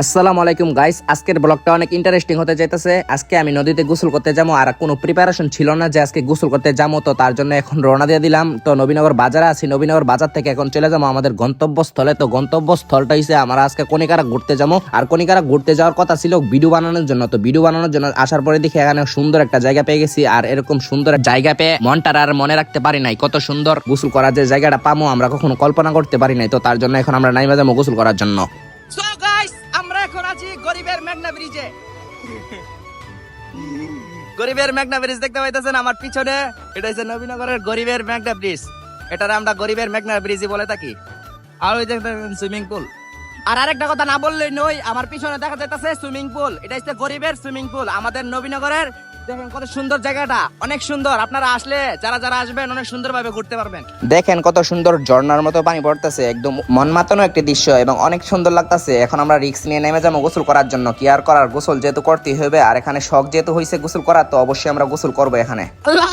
আসসালামু আলাইকুম গাইস আজকের ব্লগটা অনেক ইন্টারেস্টিং হতে যাইতেছে আজকে আমি নদীতে গোসল করতে যাব, আর কোনো প্রিপারেশন ছিল না যে আজকে গোসল করতে যাব, তো তার জন্য এখন রওনা দিয়ে দিলাম। তো নবীনগর বাজারে আছি, নবীনগর বাজার থেকে এখন চলে যাব আমাদের গন্তব্যস্থলে। তো গন্তব্যস্থলটা হিসেবে আমরা আজকে কনিকারা ঘুরতে যাব। আর কনিকারা ঘুরতে যাওয়ার কথা ছিল ভিডিও বানানোর জন্য। তো ভিডিও বানানোর জন্য আসার পরে দেখি এখানে সুন্দর একটা জায়গা পেয়ে গেছি, আর এরকম সুন্দর জায়গা পেয়ে মনটার আর মনে রাখতে পারি নাই। কত সুন্দর গোসল করার যে জায়গাটা পামো আমরা কখনো কল্পনা করতে পারি নাই। তো তার জন্য এখন আমরা নাইমা যাব গোসল করার জন্য। গরিবের মেঘনা ব্রিজ দেখতে পাইতেছেন আমার পিছনে। এটা হচ্ছে নবীনগরের গরিবের মেঘনা ব্রিজ। এটার আমরা গরিবের মেঘনা ব্রিজই বলে থাকি। আর ওই দেখতেছেন সুইমিং পুল। আর আরেকটা কথা না বললেই নই আমার পিছনে দেখা যাইতেছে সুইমিং পুল। এটা হচ্ছে গরিবের সুইমিং পুল। আমাদের নবীনগরের দেখেন কত সুন্দর জায়গাটা। অনেক সুন্দর। আপনারা আসলে যারা যারা আসবেন অনেক সুন্দরভাবে ঘুরতে পারবেন। দেখেন কত সুন্দর ঝর্ণার মতো পানি পড়তেছে। একদম মন মাতানো একটি দৃশ্য এবং অনেক সুন্দর লাগতেছে। এখন আমরা রিক্স নিয়ে নেমে যাব গোসল করার জন্য। কি আর করার? গোসল যেহেতু করতেই হবে। আর এখানে শখ যেহেতু হয়েছে গোসল করার তো অবশ্যই আমরা গোসল করব এখানে। আল্লাহ!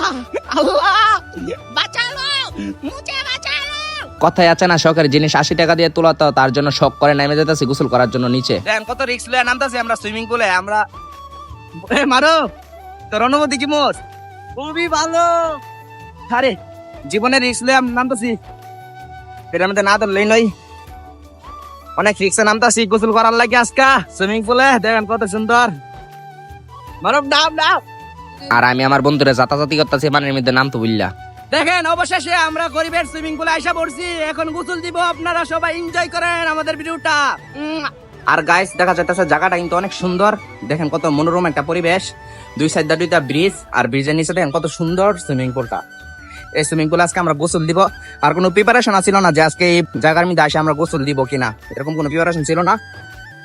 আল্লাহ! বাঁচালো! মুঝে বাঁচালো! কথায় আছে না শখের জিনিস আশি টাকা দিয়ে তোলা তো তার জন্য শখ করে নেমে যেতেছি গোসল করার জন্য নিচে। কত রিক্স লয়ে নামতাছি আমরা সুইমিং পুলে। আমরা মারো! তোর অনুমতি কি মোর? খুবই ভালো। আরে জীবনে রিক্স লয়ে আমি নামতাছি। এটার না ধরলেই নই অনেক রিক্সে নামতাছি গোসল করার লাগে আজকা। সুইমিং পুলে দেখেন কত সুন্দর। মারো নাম নাম। আর আমি আমার বন্ধুরা যাতাযাতি করতেছি পানির মধ্যে নাম তো বুঝলা দেখেন অবশেষে আমরা গরিবের সুইমিং পুলে আইসা পড়ছি। এখন গোসল দিব আপনারা সবাই এনজয় করেন আমাদের ভিডিওটা। আর গাইস দেখা যাইতেছে জায়গাটা কিন্তু অনেক সুন্দর। দেখেন কত মনোরম একটা পরিবেশ। দুই সাইড দুইটা ব্রিজ আর ব্রিজের নিচে দেখেন কত সুন্দর সুইমিং পুলটা এই সুইমিং পুল আজকে আমরা গোসল দিব। আর কোনো প্রিপারেশন ছিল না যে আজকে এই জায়গার মধ্যে আসে আমরা গোসল দিব কিনা। এরকম কোনো প্রিপারেশন ছিল না।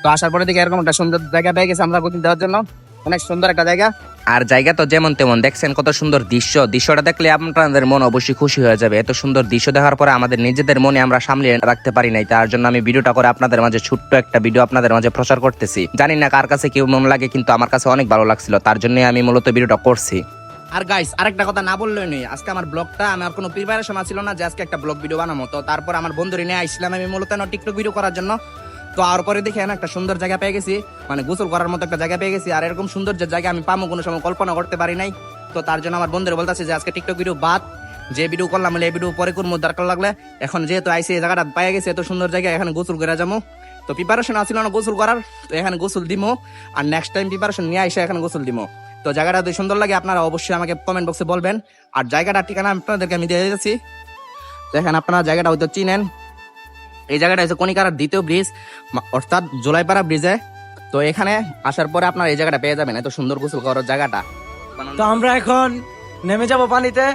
তো আসার পরে দেখি এরকম একটা সুন্দর জায়গা পেয়ে গেছে আমরা গোসল দেওয়ার জন্য। অনেক সুন্দর একটা জায়গা। আর জায়গা তো যেমন তেমন, দেখছেন কত সুন্দর দৃশ্য। দৃশ্যটা দেখলে আপনাদের মন অবশ্যই খুশি হয়ে যাবে। এত সুন্দর দৃশ্য দেখার পরে আমাদের নিজেদের মনে আমরা সামলে রাখতে পারি নাই, তার জন্য আমি ভিডিওটা করে আপনাদের মাঝে ছোট্ট একটা ভিডিও আপনাদের মাঝে প্রচার করতেছি। জানি না কার কাছে কেউ মন লাগে, কিন্তু আমার কাছে অনেক ভালো লাগছিল, তার জন্য আমি মূলত ভিডিওটা করছি। আর গাইস আরেকটা কথা না বললেই নেই আজকে আমার ব্লগটা আমার কোনো প্রিপারেশন ছিল না যে আজকে একটা ব্লগ ভিডিও বানাবো। তো তারপর আমার বন্ধুরে নিয়ে আইছিলাম আমি মূলত টিকটক ভিডিও করার জন্য। তো আর পরে দেখে না, একটা সুন্দর জায়গা পেয়ে গেছি। মানে গোসল করার মতো একটা জায়গা পেয়ে গেছি। আর এরকম সুন্দর যে জায়গা আমি পাবো কোনো সময় কল্পনা করতে পারি নাই। তো তার জন্য আমার বন্ধুরা বলতেছে যে আজকে টিকটক ভিডিও বাদ। যে ভিডিও করলাম এই ভিডিও পরে করব, দরকার লাগলে। এখন যেহেতু আইসি, এই জায়গাটা পাই গেছে, এত সুন্দর জায়গা, এখানে গোসল করে যাব। তো প্রিপারেশন আসছিল না গোসল করার, তো এখানে গোসল দিমো। আর নেক্সট টাইম প্রিপারেশন নিয়ে আইসে এখানে গোসল দিমো। তো জায়গাটা যদি সুন্দর লাগে, আপনারা অবশ্যই আমাকে কমেন্ট বক্সে বলবেন। আর জায়গাটার ঠিকানা আপনাদেরকে আমি দিয়ে দিয়েছি দেখেন আপনারা জায়গাটা হয়তো চিনেন। এই জায়গাটা হচ্ছে কনিকার দ্বিতীয় ব্রিজ অর্থাৎ জুলাইপাড়া ব্রিজে তো এখানে আসার পরে আপনার এই জায়গাটা পেয়ে যাবেন এত সুন্দর গোসল করার জায়গাটা। তো আমরা এখন নেমে যাব পানিতে।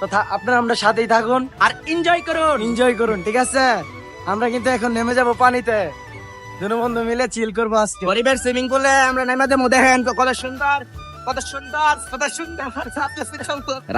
তো আপনারা আমরা সাথেই থাকুন আর এনজয় করুন। এনজয় করুন ঠিক আছে? আমরা কিন্তু এখন নেমে যাব পানিতে। দুনো বন্ধু মিলে চিল করব আজকে। গরিবের সুইমিং পুলে আমরা নেমে দেবো দেখেন তো কত সুন্দর।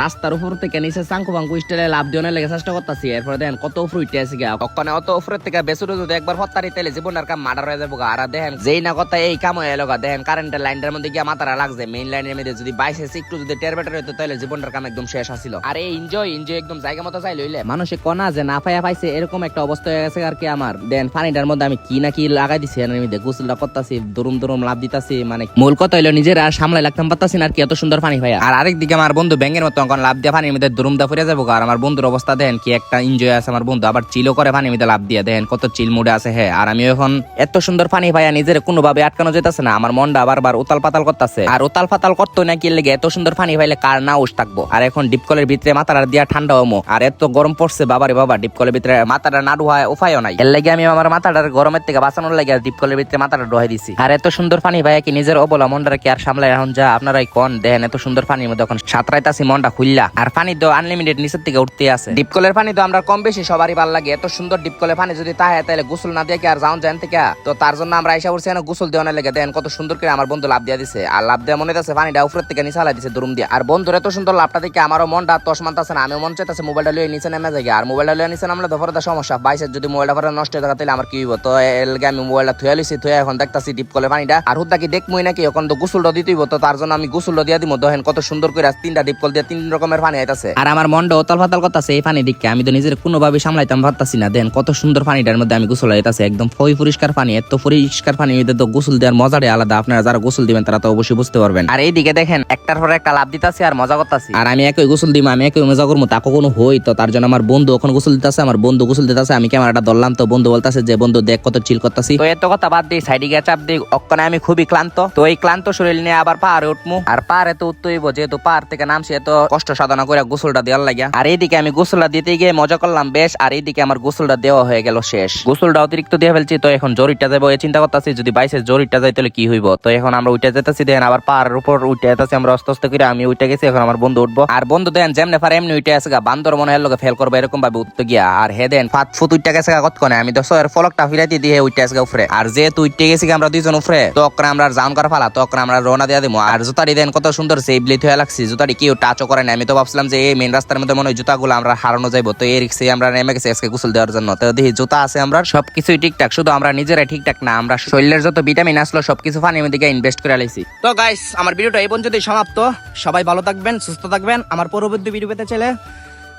রাস্তার উপর থেকে নিচে চাঙ্কু স্টাইলে লাভ দিয়ে লেগে চেষ্টা করতেছি। এরপরে দেখেন কত উপর উঠে আছে গা। কখনো অত উপরের থেকে বেসুর যদি একবার হত্যারি তেলে জীবন আর কাম মার্ডার হয়ে যাব আর দেখেন যেই না কথা এই কাম হয়ে এলো দেখেন কারেন্টের মধ্যে মাথারা লাগছে। মেইন লাইনের মধ্যে যদি বাইশে একটু যদি টের হইতো তাহলে জীবনটার কাম একদম শেষ আসিল আর এই এনজয় এনজয় একদম জায়গা মতো চাই লইলে মানুষে কনা যে না পাইয়া পাইছে এরকম একটা অবস্থা হয়ে গেছে আর কি আমার। দেন পানিটার মধ্যে আমি কি না কি লাগাই দিছি, এর মধ্যে গোসলটা করতেছি, দুরুম দুরুম লাভ দিতাছি। মানে মূল কথা হইল নিজের আর সামলাই লাগতাম পারতাছি না আর কি, এত সুন্দর পানি ভাইয়া। আর আরেক দিকে আমার বন্ধু ব্যাঙের মতো এখন লাভ দিয়ে পানির মধ্যে দুরুম দা ফুরে যাব আর আমার বন্ধুর অবস্থা দেখেন কি একটা এনজয় আছে আমার বন্ধু, আবার চিলও করে পানির মধ্যে লাভ দিয়ে। দেখেন কত চিল মুডে আছে হ্যাঁ আর আমি এখন এত সুন্দর পানি ভাইয়া নিজের কোনোভাবে আটকানো যেতেছে না, আমার মনটা আবার বার উতাল পাতাল করতেছে। আর উতাল পাতাল করতো না কি লেগে এত সুন্দর পানি ভাইলে কার না উস থাকব? আর এখন ডিপকলের ভিতরে মাথাটা দিয়া ঠান্ডা হমো। আর এত গরম পড়ছে বাবারে বাবা ডিপকলের ভিতরে মাথাটা না ডুহায় উপায়ও নাই। এর লাগে আমি আমার মাথাটার গরমের থেকে বাঁচানোর লাগে ডিপকলের ভিতরে মাথাটা ডুহাই দিছি। আর এত সুন্দর পানি ভাইয়া কি নিজের অবলা মনটা কি আর সামলাই এখন যা? আপনারাই কোন? দেখেন এত সুন্দর পানির মধ্যে এখন সাঁতরাইতাছি মনটা খুললা আর পানি তো আনলিমিটেড নিচের থেকে উঠতে আছে। ডিপকলের পানি তো আমরা কম বেশি সবারই ভালো লাগে। এত সুন্দর ডিপকলের পানি যদি তাহে, তাহলে গোসল না দিয়ে আর যাওন জান থেকে তো তার জন্য আমরা আইসা করছি গোসল দেওয়ার লেগে। দেখেন কত সুন্দর করে আমার বন্ধু লাভ দিয়ে দিছে। আর লাভ দেওয়া মনে হচ্ছে পানিটা উপরের থেকে নিচে হালাই দিছে দুরুম দিয়ে। আর বন্ধুর এত সুন্দর লাভটা দেখে আমারও মনটা তস মানতাছে না। আমি মন চাইতেছে মোবাইলটা লিয়ে নিচে নেমে যাই আর মোবাইলটা লিয়ে নিচে নামলে তো সমস্যা। বাইসের যদি মোবাইলটা পরে নষ্ট হয়ে তাহলে আমার কি হইব? তো এর লাগে আমি মোবাইলটা থুয়ে লিছি থুয়ে এখন দেখতাছি ডিপ কলে পানিটা। আর হুদ্দা কি দেখমই নাকি? এখন তো গোসলটা দিতেইব। তো তার জন্য আমি গোসল দিয়ে দিব দেখেন কত সুন্দর করে তিনটা ডিপ কল দিয়ে তিন রকমের পানি আইতাছে। আর আমার মনটা ওতাল ফাতাল করতেছে এই পানি দিকে আমি তো নিজের কোনোভাবে সামলাইতাম পারতাছি না। দেন কত সুন্দর পানিটার মধ্যে আমি গোসল হইতাছে একদম ফই পরিষ্কার পানি, এত পরিষ্কার পানি মধ্যে তো গোসল দেওয়ার মজাটাই আলাদা। আপনারা যারা গোসল দিবেন, তারা তো অবশ্যই বুঝতে পারবেন। আর এইদিকে দেখেন, একটার পর একটা লাভ দিতাছে আর মজা করতাছি। আর আমি একই গোসল দিব আমি একই মজা করব তাকে কোনো হই তো, তার জন্য আমার বন্ধু ওখানে গোসল দিতেছে, আমার বন্ধু গোসল দিতেছে, আমি ক্যামেরাটা ধরলাম তো, বন্ধু বলতাছে যে, বন্ধু, দেখ কত চিল করতাছি। তো এত কথা বাদ দিই, সাইডে গিয়ে চাপ দিই, অক্ষণে আমি খুবই ক্লান্ত। তো এই ক্লান্ত শরীর নিয়ে আবার পাহাড়ে উঠমু আর পাহাড়ে তো উঠতেইব যেহেতু পাহাড় থেকে নামছি, এত কষ্ট সাধনা করে গোসলটা দেওয়ার লাগিয়া। আর এইদিকে আমি গোসলটা দিতে গিয়ে মজা করলাম বেশ, আর এইদিকে আমার গোসলটা দেওয়া হয়ে গেল শেষ। গোসলটা অতিরিক্ত দিয়ে ফেলছি, তো এখন জরিটা যাব এই চিন্তা করতেছি, যদি বাইসে জরিটা যাই তাহলে কি হইব? তো এখন আমরা উঠে যেতেছি দেখেন আবার পাহাড়ের উপর উঠে যেতেছি, আমরা আস্তে আস্তে করে আমি উঠে গেছি, এখন আমার বন্ধু উঠবো। আর বন্ধু দেন, যেমনে পারে এমনি উঠে আসে বান্দর মনে হয় লোকে ফেল করব এরকম ভাবে উঠতে গিয়া। আর হে দেন, ফাত ফুত উঠতে গেছে কতক্ষণে? আমি দশ সয়ের ফলকটা ফিরাইতে দিয়ে উঠে আসে উপরে। আর যেহেতু উঠতে গেছি আমরা দুইজন উপরে তো আমরা জাউন করা ফালা তো আমরা রওনা দিয়ে দিব আর জুতারি দেন, কত সুন্দর সেফলি হয়ে লাগছি, জুতারি কেউ টাচও করে না আমি তো ভাবছিলাম যে এই মেন রাস্তার মধ্যে মনে হয় জুতাগুলো আমরা হারানো যাইবো। তো এই রিক্সে আমরা নেমে গেছি আজকে গোসল দেওয়ার জন্য। তো দেখি জুতা আছে আমরা, সবকিছুই ঠিকঠাক, শুধু আমরা নিজেরাই ঠিকঠাক না, আমরা শরীরের যত ভিটামিন আসলো, সবকিছু পানির দিকে ইনভেস্ট করে লাইছি। তো গাইস আমার ভিডিওটা এই পর্যন্তই সমাপ্ত। সবাই ভালো থাকবেন, সুস্থ থাকবেন। আমার পরবর্তী ভিডিও পেতে চাইলে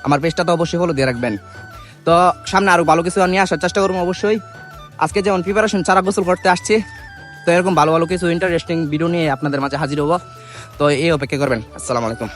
আমার পেজটা তো অবশ্যই ফলো দিয়ে রাখবেন। তো সামনে আরও ভালো কিছু নিয়ে আসার চেষ্টা করব অবশ্যই। আজকে যেমন প্রিপারেশন চারা গোসল করতে আসছি। তো এরকম ভালো ভালো কিছু ইন্টারেস্টিং ভিডিও নিয়ে আপনাদের মাঝে হাজির হব। তো এই অপেক্ষা করবেন। আসসালামু আলাইকুম।